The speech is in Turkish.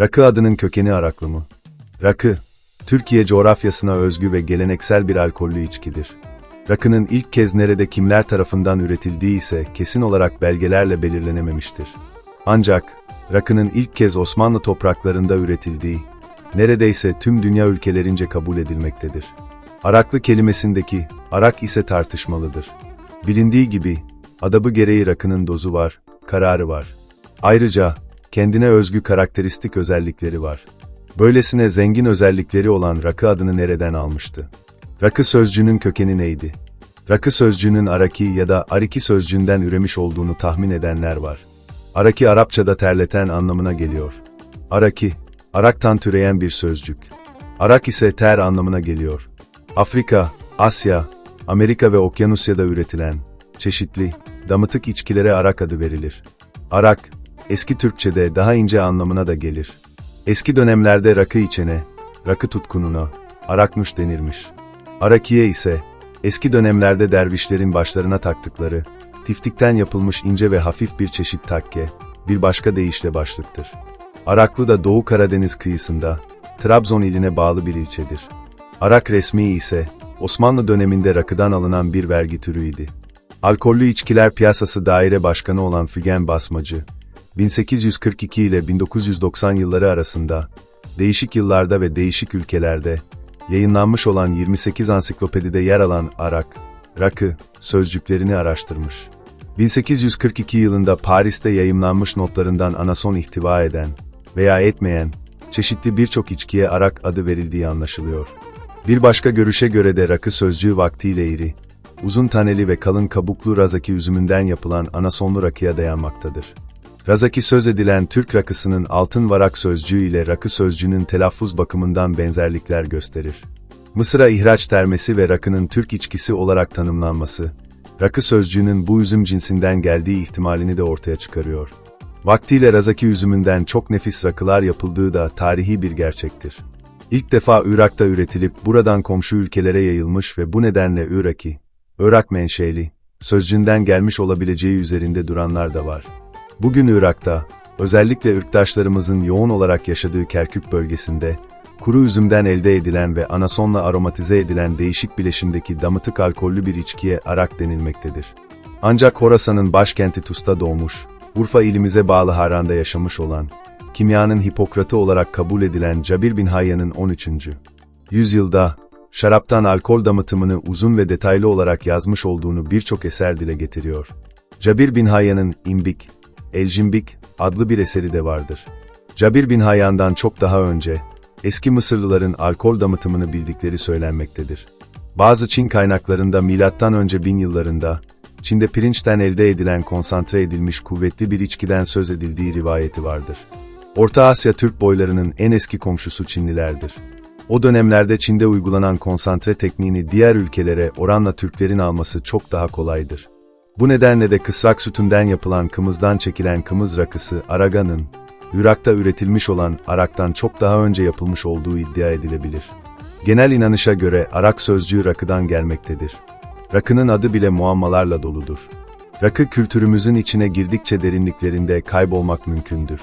Rakı adının kökeni Araklı mı? Rakı, Türkiye coğrafyasına özgü ve geleneksel bir alkollü içkidir. Rakının ilk kez nerede kimler tarafından üretildiği ise kesin olarak belgelerle belirlenememiştir. Ancak, rakının ilk kez Osmanlı topraklarında üretildiği, neredeyse tüm dünya ülkelerince kabul edilmektedir. Araklı kelimesindeki arak ise tartışmalıdır. Bilindiği gibi, adabı gereği rakının dozu var, kararı var. Ayrıca, kendine özgü karakteristik özellikleri var. Böylesine zengin özellikleri olan rakı adını nereden almıştı? Rakı sözcüğünün kökeni neydi? Rakı sözcüğünün araki ya da ariki sözcüğünden üremiş olduğunu tahmin edenler var. Araki Arapçada terleten anlamına geliyor. Araki, araktan türeyen bir sözcük. Arak ise ter anlamına geliyor. Afrika, Asya, Amerika ve Okyanusya'da üretilen, çeşitli, damıtık içkilere arak adı verilir. Arak, eski Türkçe'de daha ince anlamına da gelir. Eski dönemlerde rakı içene, rakı tutkununa, arakmış denirmiş. Arakiye ise, eski dönemlerde dervişlerin başlarına taktıkları, tiftikten yapılmış ince ve hafif bir çeşit takke, bir başka deyişle başlıktır. Araklı da Doğu Karadeniz kıyısında, Trabzon iline bağlı bir ilçedir. Arak resmi ise, Osmanlı döneminde rakıdan alınan bir vergi türüydü. Alkollü içkiler piyasası daire başkanı olan Fügen Basmacı, 1842 ile 1990 yılları arasında, değişik yıllarda ve değişik ülkelerde, yayınlanmış olan 28 ansiklopedide yer alan arak, rakı, sözcüklerini araştırmış. 1842 yılında Paris'te yayımlanmış notlarından anason ihtiva eden veya etmeyen, çeşitli birçok içkiye arak adı verildiği anlaşılıyor. Bir başka görüşe göre de rakı sözcüğü vaktiyle iri, uzun taneli ve kalın kabuklu razaki üzümünden yapılan anasonlu rakıya dayanmaktadır. Razaki söz edilen Türk rakısının altın varak sözcüğü ile rakı sözcüğünün telaffuz bakımından benzerlikler gösterir. Mısır'a ihraç termesi ve rakının Türk içkisi olarak tanımlanması, rakı sözcüğünün bu üzüm cinsinden geldiği ihtimalini de ortaya çıkarıyor. Vaktiyle razaki üzümünden çok nefis rakılar yapıldığı da tarihi bir gerçektir. İlk defa Irak'ta üretilip buradan komşu ülkelere yayılmış ve bu nedenle Iraki, Irak menşeli, sözcüğünden gelmiş olabileceği üzerinde duranlar da var. Bugün Irak'ta, özellikle ırktaşlarımızın yoğun olarak yaşadığı Kerkük bölgesinde, kuru üzümden elde edilen ve anasonla aromatize edilen değişik bileşimdeki damıtık alkollü bir içkiye arak denilmektedir. Ancak Horasan'ın başkenti Tus'ta doğmuş, Urfa ilimize bağlı Haran'da yaşamış olan, kimyanın Hipokratı olarak kabul edilen Cabir bin Hayyan'ın 13. yüzyılda, şaraptan alkol damıtımını uzun ve detaylı olarak yazmış olduğunu birçok eser dile getiriyor. Cabir bin Hayyan'ın İmbik, Elcimbik adlı bir eseri de vardır. Cabir bin Hayyan'dan çok daha önce, eski Mısırlıların alkol damıtımını bildikleri söylenmektedir. Bazı Çin kaynaklarında önce bin yıllarında, Çin'de pirinçten elde edilen konsantre edilmiş kuvvetli bir içkiden söz edildiği rivayeti vardır. Orta Asya Türk boylarının en eski komşusu Çinlilerdir. O dönemlerde Çin'de uygulanan konsantre tekniğini diğer ülkelere oranla Türklerin alması çok daha kolaydır. Bu nedenle de kısrak sütünden yapılan kımızdan çekilen kımız rakısı Aragan'ın, Irak'ta üretilmiş olan araktan çok daha önce yapılmış olduğu iddia edilebilir. Genel inanışa göre arak sözcüğü rakıdan gelmektedir. Rakının adı bile muammalarla doludur. Rakı kültürümüzün içine girdikçe derinliklerinde kaybolmak mümkündür.